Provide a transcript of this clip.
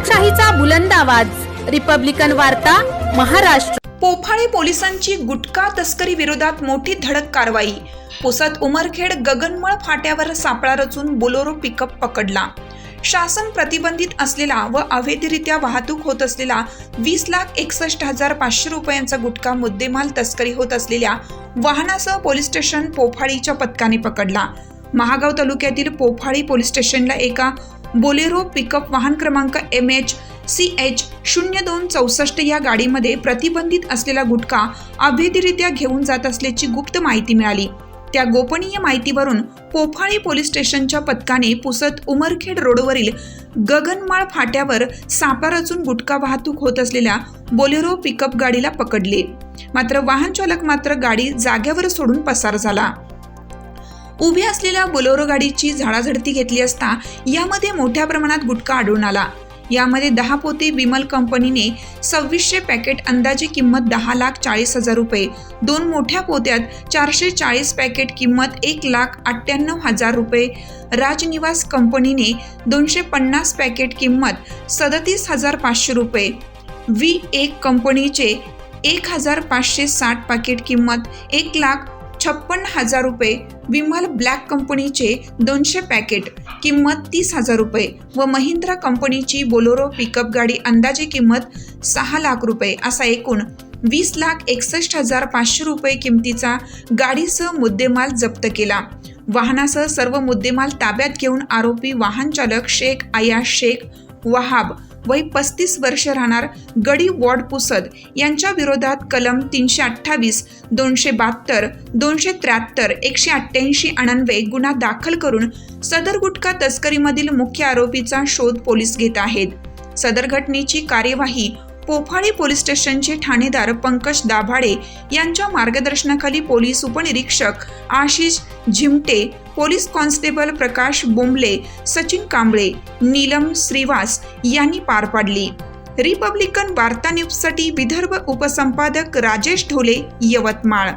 लोकशाहीचा बुलंद आवाज. रिपब्लिकन वार्ता महाराष्ट्र. पोफाळे पोलिसांची गुटखा तस्करी विरोधात मोठी धडक कारवाई. पुसत उमरखेड गगनमळ फाट्यावर सापळा रचून बोलोरो पिकअप पकडला. शासन प्रतिबंधित असलेला व अवैधरित्या वाहतूक होत असलेला वीस लाख एकसष्ट हजार पाचशे रुपयांचा गुटखा मुद्देमाल तस्करी होत असलेल्या वाहनासह पोलीस स्टेशन पोफाळीच्या पथकाने पकडला. महागाव तालुक्यातील पोफाळी पोलीस स्टेशनला एका बोलेरो पिकअप वाहन क्रमांक एम एच सी एच शून्य दोन चौसष्ट या गाडीमध्ये प्रतिबंधित असलेला गुटखा अवैधरित्या घेऊन जात असल्याची गुप्त माहिती मिळाली. त्या गोपनीय माहितीवरून पोफाळी पोलीस स्टेशनच्या पथकाने पुसत उमरखेड रोडवरील गगनमाळ फाट्यावर सापा रचून गुटखा वाहतूक होत असलेल्या बोलेरो पिकअप गाडीला पकडले. मात्र वाहन चालक मात्र गाडी जाग्यावर सोडून पसार झाला. उभी असलेल्या बोलेरो गाडीची झाडाझडती घेतली असता यामध्ये मोठ्या प्रमाणात गुटखा आढळून आला. यामध्ये दहा पोते विमल कंपनीने सव्वीसशे पॅकेट अंदाजे किंमत दहा लाख चाळीस हजार रुपये दोन मोठ्या पोत्यात चारशे चाळीस पॅकेट किंमत एक लाख अठ्ठ्याण्णव हजार रुपये राजनिवास कंपनीने दोनशे पन्नास पॅकेट किंमत सदतीस हजार पाचशे रुपये व्ही एक कंपनीचे एक हजार पाचशे साठ पॅकेट किंमत एक लाख छप्पन्न हजार रुपये विमल ब्लॅक कंपनीचे दोनशे पॅकेट किंमत तीस हजार रुपये व महिंद्रा कंपनीची बोलोरो पिकअप गाडी अंदाजे किंमत सहा लाख रुपये असा एकूण वीस लाख एकसष्ट हजार पाचशे रुपये किमतीचा गाडीसह मुद्देमाल जप्त केला. वाहनासह सर्व मुद्देमाल ताब्यात घेऊन आरोपी वाहन चालक शेख आया शेख वहाब वय पस्तीस वर्ष राहणार गडी वॉर्ड पुसद यांच्या विरोधात कलम तीनशे अठ्ठावीस दोनशे बहात्तर दोनशे त्र्याहत्तर एकशे अठ्ठ्याऐंशी अणनवे गुन्हा दाखल करून सदर गुटखा तस्करीमधील मुख्य आरोपीचा शोध पोलीस घेत आहेत. सदर घटनेची कार्यवाही पोफाळी पोलीस स्टेशनचे ठाणेदार पंकज दाभाडे यांच्या मार्गदर्शनाखाली पोलीस उपनिरीक्षक आशिष झिमटे पोलीस कॉन्स्टेबल प्रकाश बोंबले सचिन कांबळे नीलम श्रीवास यांनी पार पाडली. रिपब्लिकन वार्ता न्यूजसाठी विदर्भ उपसंपादक राजेश ढोले यवतमाळ.